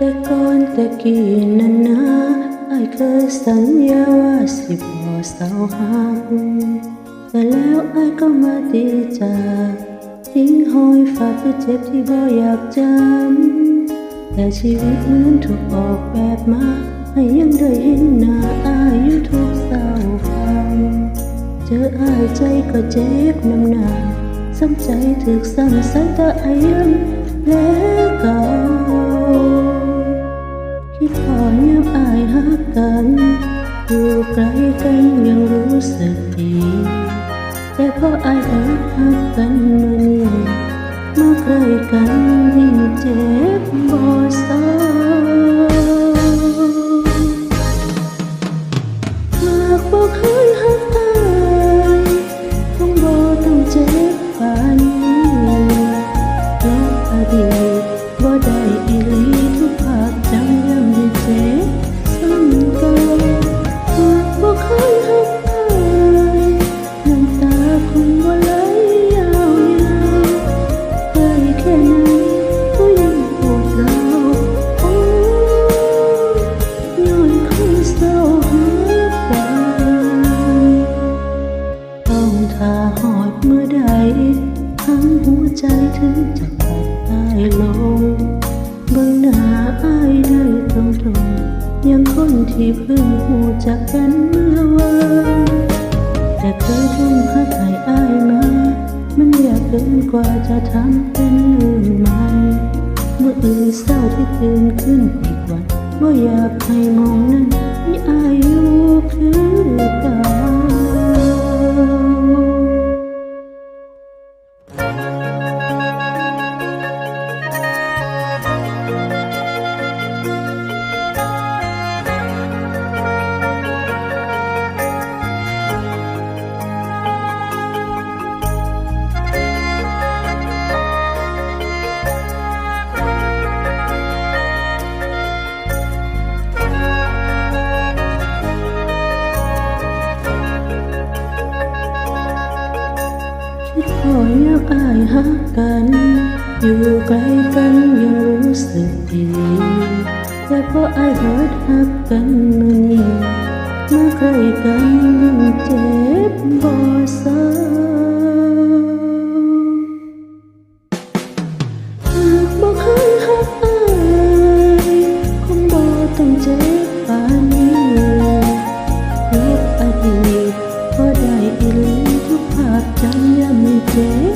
แต่ก่อนแต่กี้นั้นนะไอายเคยสัญญาว่าสิบ่เศร้าหักแต่แล้วไอายก็มาตีจากทิ้งหอยฝากคือเจ็บที่บ่อยากจำแต่ชีวิตมือนถูกออกแบบมาให้ยังได้เห็นหน้าอายอยู่ทุกเศร้าฟัง เจออายใจก็เจ็บน้ำหนาซ้ำใจถึกซ้ำสายตาอายยังแล้วก่า สึกดีแต่พออายเดินหักกันมื่อนี้มาใกล้กันยิ่งเจ็บ ที่เพิ่งหูจักกันเมื่อวานแต่เคยทุ่มหักให้อายมา มันยากเกินกว่าจะทำเป็นลืมมันเมื่ออื่นเศร้าที่ตื่นขึ้นอีกวันบ่อยากให้มองนั้นมีอายุคือ เก่าคิดพอยับอายหักกัน อยู่ไกลกันยังรู้สึกดีแต่พออายเกิดหักกันมือนี้มาใกล้กันยังเจ็บบ่ซ้ำ ยั